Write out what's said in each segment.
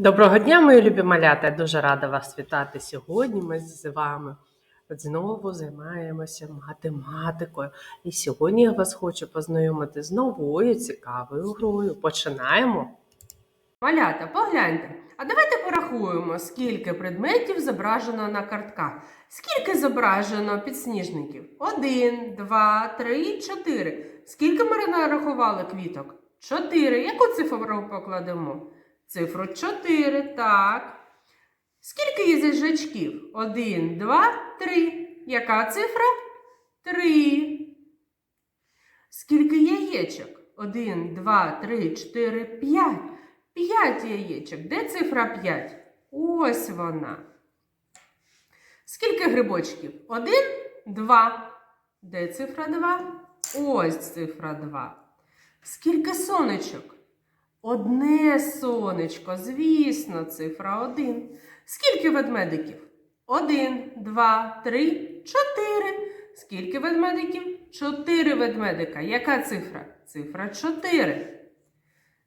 Доброго дня, мої любі малята. Я дуже рада вас вітати сьогодні. Ми з вами знову займаємося математикою. І сьогодні я вас хочу познайомити з новою цікавою грою. Починаємо. Малята, погляньте. А давайте порахуємо, скільки предметів зображено на картках. Скільки зображено підсніжників? Один, два, три, чотири. Скільки ми нарахували квіток? Чотири. Яку цифру покладемо? Цифру 4, так. Скільки є їжачків? Один, два, три. Яка цифра? Три. Скільки яєчок? Один, два, три, чотири, п'ять. П'ять яєчок. Де цифра 5? Ось вона. Скільки грибочків? Один, два. Де цифра 2? Ось цифра 2. Скільки сонечок? Одне сонечко, звісно, цифра 1. Скільки ведмедиків? Один, два, три, чотири. Скільки ведмедиків? Чотири ведмедика. Яка цифра? Цифра 4.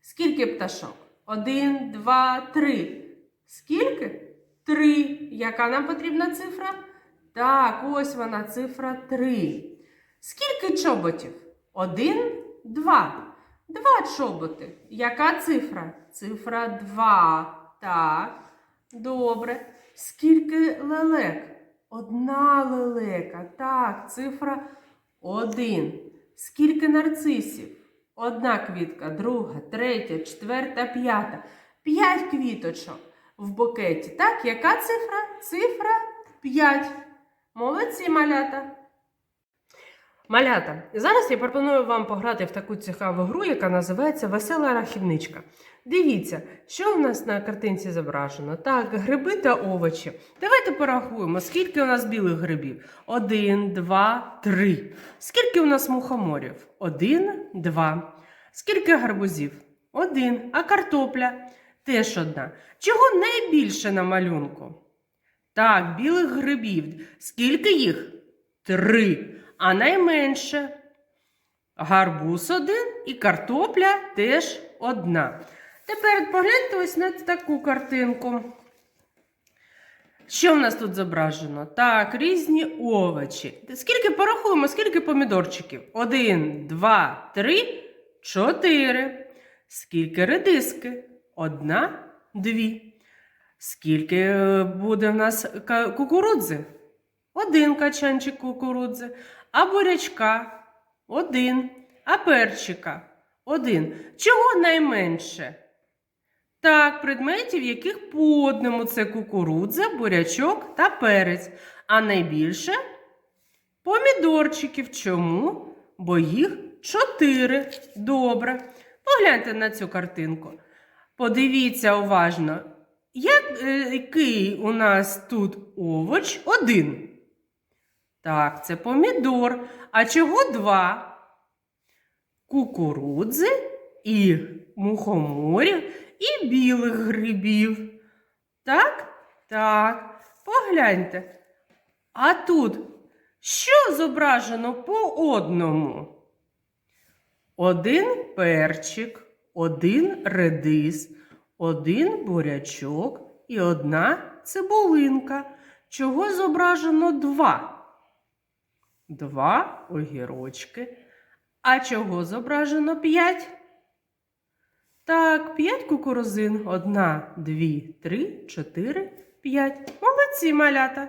Скільки пташок? Один, два, три. Скільки? Три. Яка нам потрібна цифра? Так, ось вона, цифра 3. Скільки чоботів? Один, два. Два чоботи. Яка цифра? Цифра 2. Так. Добре. Скільки лелек? Одна лелека. Так, цифра 1. Скільки нарцисів? Одна квітка, друга, третя, четверта, п'ята. П'ять квіточок в букеті. Так, яка цифра? Цифра 5. Молодці малята. Малята, зараз я пропоную вам пограти в таку цікаву гру, яка називається Весела рахівничка. Дивіться, що у нас на картинці зображено. Так, гриби та овочі. Давайте порахуємо, скільки у нас білих грибів. Один, два, три. Скільки у нас мухоморів? Один, два. Скільки гарбузів? Один. А картопля? Теж одна. Чого найбільше на малюнку? Так, білих грибів. Скільки їх? Три. А найменше гарбуз один і картопля теж одна. Тепер погляньте ось на таку картинку. Що в нас тут зображено? Так, різні овочі. Скільки порахуємо, скільки помідорчиків? Один, два, три, чотири. Скільки редиски? Одна, дві. Скільки е, буде в нас кукурудзи? Один качанчик кукурудзи. А бурячка один. А перчика один. Чого найменше? Так, предметів, яких по одному це кукурудза, бурячок та перець. А найбільше помідорчиків. Чому? Бо їх чотири. Добре. Погляньте на цю картинку. Подивіться уважно, е, який у нас тут овоч один. Так, це помідор. А чого два? Кукурудзи і мухоморів, і білих грибів. Так? Так. Погляньте. А тут що зображено по одному? Один перчик, один редис, один бурячок і одна цибулинка. Чого зображено два? Два огірочки. А чого зображено п'ять? Так, п'ять кукурузин. Одна, дві, три, чотири, п'ять. Молодці, малята.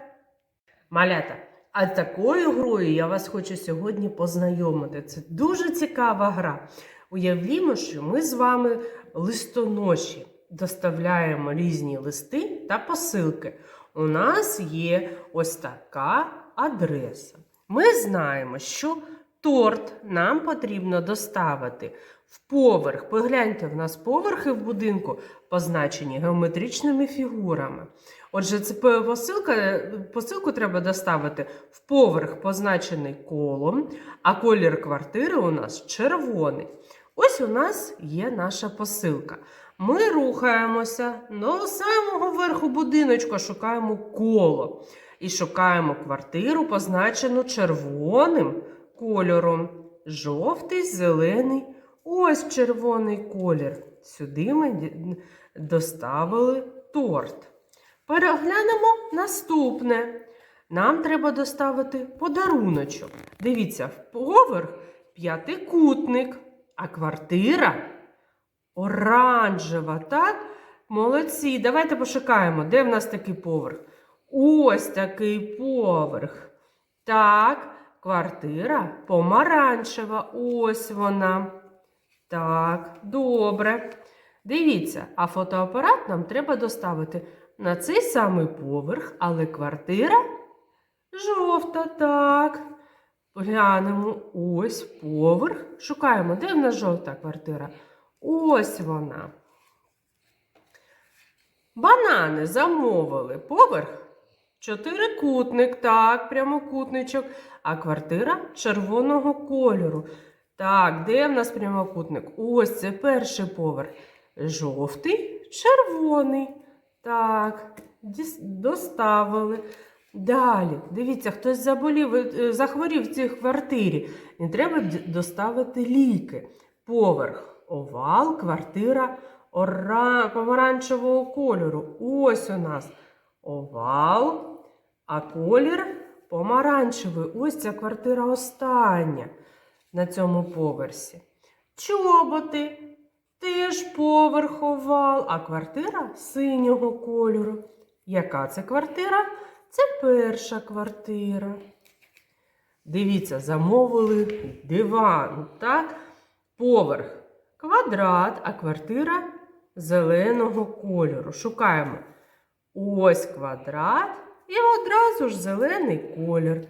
Малята, а такою грою я вас хочу сьогодні познайомити. Це дуже цікава гра. Уявімо, що ми з вами листоноші доставляємо різні листи та посилки. У нас є ось така адреса. Ми знаємо, що торт нам потрібно доставити в поверх. Погляньте, в нас поверхи в будинку позначені геометричними фігурами. Отже, це посилка, посилку треба доставити в поверх, позначений колом, а колір квартири у нас червоний. Ось у нас є наша посилка. Ми рухаємося до самого верху будиночка, шукаємо коло і шукаємо квартиру, позначену червоним кольором. Жовтий, зелений, Ось червоний колір. Сюди ми доставили торт. Переглянемо наступне. Нам треба доставити подаруночок. Дивіться, в поверх п'ятикутник, а квартира оранжева, так? Молодці, давайте пошукаємо, де в нас такий поверх. Ось такий поверх. Так, квартира помаранчева. Ось вона. Так, добре. Дивіться, а фотоапарат нам треба доставити на цей самий поверх, але квартира жовта, так. Глянемо ось поверх. Шукаємо, де в нас жовта квартира? Ось вона. Банани замовили. Поверх чотирикутник, так, прямокутничок, а квартира червоного кольору. Так, де в нас прямокутник? Ось це перший поверх. Жовтий, червоний. Так, доставили. Далі, дивіться, хтось заболів, е, захворів в цій квартирі. І треба доставити ліки. Поверх, овал, квартира ора... помаранчевого кольору. Ось у нас овал, а колір помаранчевий. Ось ця квартира остання на цьому поверсі. Чоботи. Теж поверх овал, а квартира синього кольору. Яка це квартира? Це перша квартира. Дивіться, замовили диван, так? Поверх квадрат, а квартира зеленого кольору. Шукаємо ось квадрат і одразу ж зелений колір.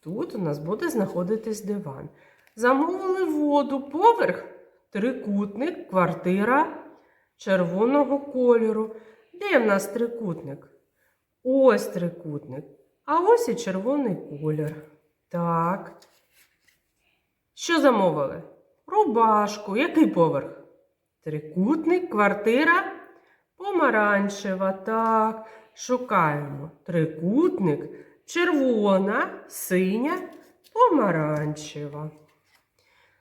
Тут у нас буде знаходитись диван. Замовили воду, поверх трикутник, квартира червоного кольору. Де в нас трикутник? Ось трикутник. А ось і червоний колір. Так. Що замовили? Рубашку. Який поверх? Трикутник, квартира помаранчева. Так. Шукаємо. Трикутник, червона, синя, помаранчева.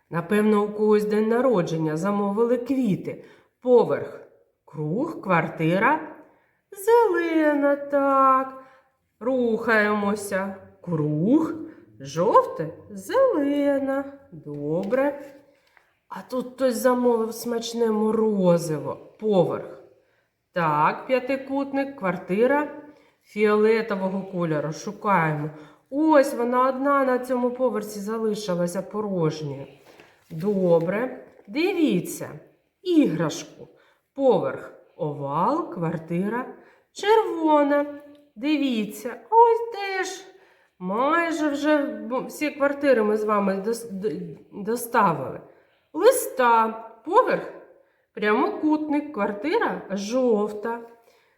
Напевно, у когось день народження замовили квіти. Поверх, круг, квартира, зелена, так. Рухаємося. Круг, жовте, зелена. Добре. А тут хтось замовив смачне морозиво. Поверх. Так, п'ятикутник, квартира фіолетового кольору. Шукаємо. Ось вона одна на цьому поверсі залишилася порожньою. Добре. Дивіться. Іграшку. Поверх. Овал, квартира червона. Дивіться, ось теж. Майже вже всі квартири ми з вами доставили. Листа, поверх, прямокутник, квартира жовта.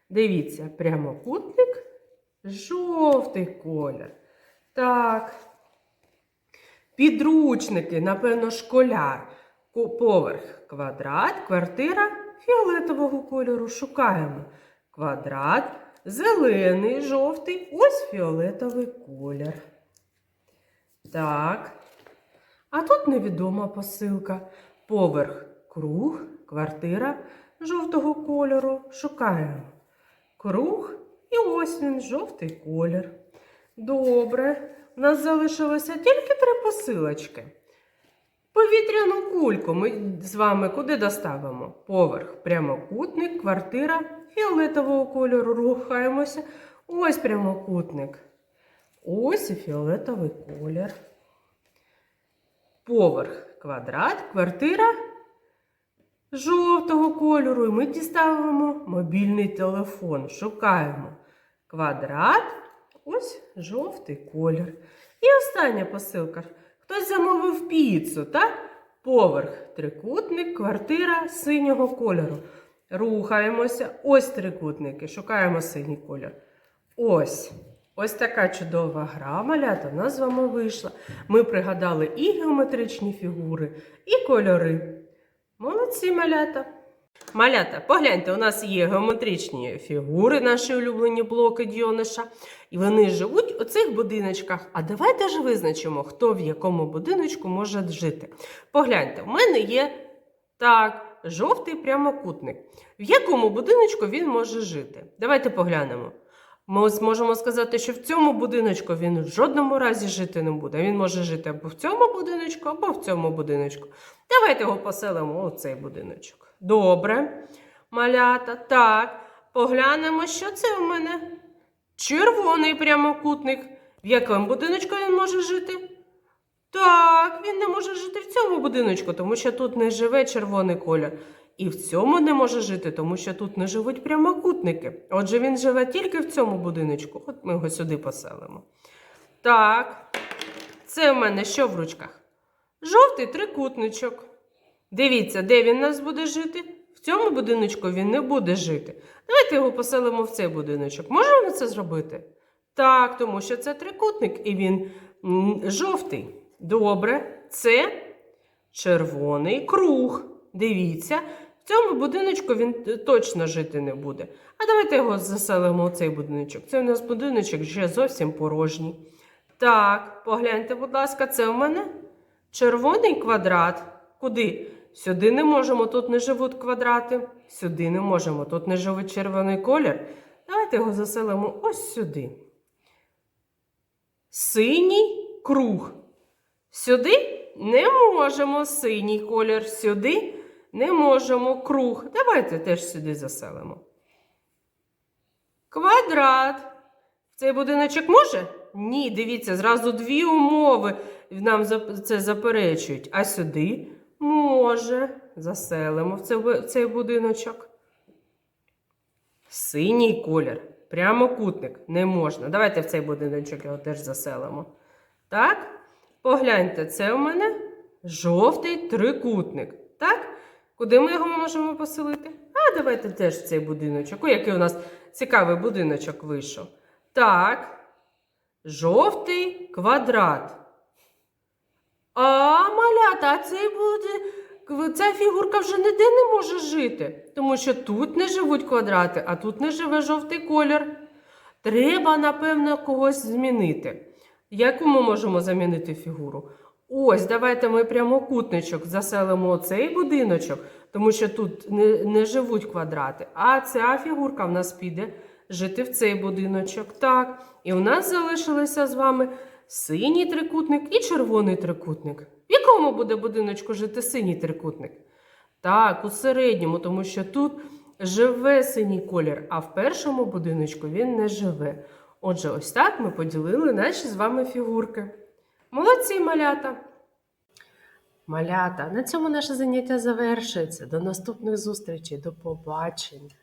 Дивіться, прямокутник, жовтий колір. Так. Підручники, напевно, школяр. Поверх квадрат, квартира фіолетового кольору. Шукаємо. Квадрат, зелений, жовтий, ось фіолетовий колір. Так. А тут невідома посилка. Поверх круг, квартира жовтого кольору. Шукаємо. Круг і ось він, жовтий колір. Добре. У нас залишилося тільки три посилочки. Повітряну кульку ми з вами куди доставимо? Поверх, прямокутник, квартира фіолетового кольору. Рухаємося. Ось прямокутник. Ось і фіолетовий колір. Поверх, квадрат, квартира жовтого кольору. І ми діставимо мобільний телефон. Шукаємо квадрат, ось жовтий колір. І остання посилка. Хтось замовив піцу, так? Поверх, трикутник, квартира синього кольору. Рухаємося. Ось трикутники. Шукаємо синій колір. Ось. Ось така чудова гра, малята, в з вами вийшла. Ми пригадали і геометричні фігури, і кольори. Молодці, малята. Малята, погляньте, у нас є геометричні фігури, наші улюблені блоки Діониша. І вони живуть у цих будиночках. А давайте ж визначимо, хто в якому будиночку може жити. Погляньте, в мене є Так, жовтий прямокутник. В якому будиночку він може жити? Давайте поглянемо. Ми зможемо сказати, що в цьому будиночку він в жодному разі жити не буде. Він може жити або в цьому будиночку, або в цьому будиночку. Давайте його поселимо у цей будиночок. Добре, малята. Так, поглянемо, що це у мене. Червоний прямокутник. В якому будиночку він може жити? Так, він не може жити в цьому будиночку, тому що тут не живе червоний колір. І в цьому не може жити, тому що тут не живуть прямокутники. Отже, він живе тільки в цьому будиночку. От ми його сюди поселимо. Так, це в мене що в ручках? Жовтий трикутничок. Дивіться, де він у нас буде жити? В цьому будиночку він не буде жити. Давайте його поселимо в цей будиночок. Можемо це зробити? Так, тому що це трикутник і він жовтий. Добре, це червоний круг. Дивіться, цьому будиночку він точно жити не буде. А давайте його заселимо у цей будиночок. Це у нас будиночок ще зовсім порожній. Так, погляньте, будь ласка, це у мене червоний квадрат. Куди? Сюди не можемо, тут не живуть квадрати. Сюди не можемо, тут не живуть червоний колір. Давайте його заселимо ось сюди. Синій круг. Сюди не можемо синій колір. Сюди не можемо круг. Давайте теж сюди заселимо. Квадрат. Цей будиночок може? Ні, дивіться, зразу дві умови нам це заперечують. А сюди може. Заселимо в цей будиночок. Синій колір. Прямокутник. Не можна. Давайте в цей будиночок його теж заселимо. Так? Погляньте, це у мене жовтий трикутник. Так? Куди ми його можемо поселити? А давайте теж в цей будиночок. О, який у нас цікавий будиночок вийшов. Так. Жовтий квадрат. А, малята, цей буде. Ця фігурка вже ніде не може жити, тому що тут не живуть квадрати, а тут не живе жовтий колір. Треба, напевно, когось змінити. Яку ми можемо замінити фігуру? Ось, давайте ми прямокутничок заселимо оцей будиночок, тому що тут не, не живуть квадрати. А ця фігурка в нас піде жити в цей будиночок. Так. І у нас залишилися з вами синій трикутник і червоний трикутник. В якому буде будиночку жити синій трикутник? Так, у середньому, тому що тут живе синій колір, а в першому будиночку він не живе. Отже, ось так ми поділили наші з вами фігурки. Молодці, малята! Малята, на цьому наше заняття завершується. До наступних зустрічей, до побачення!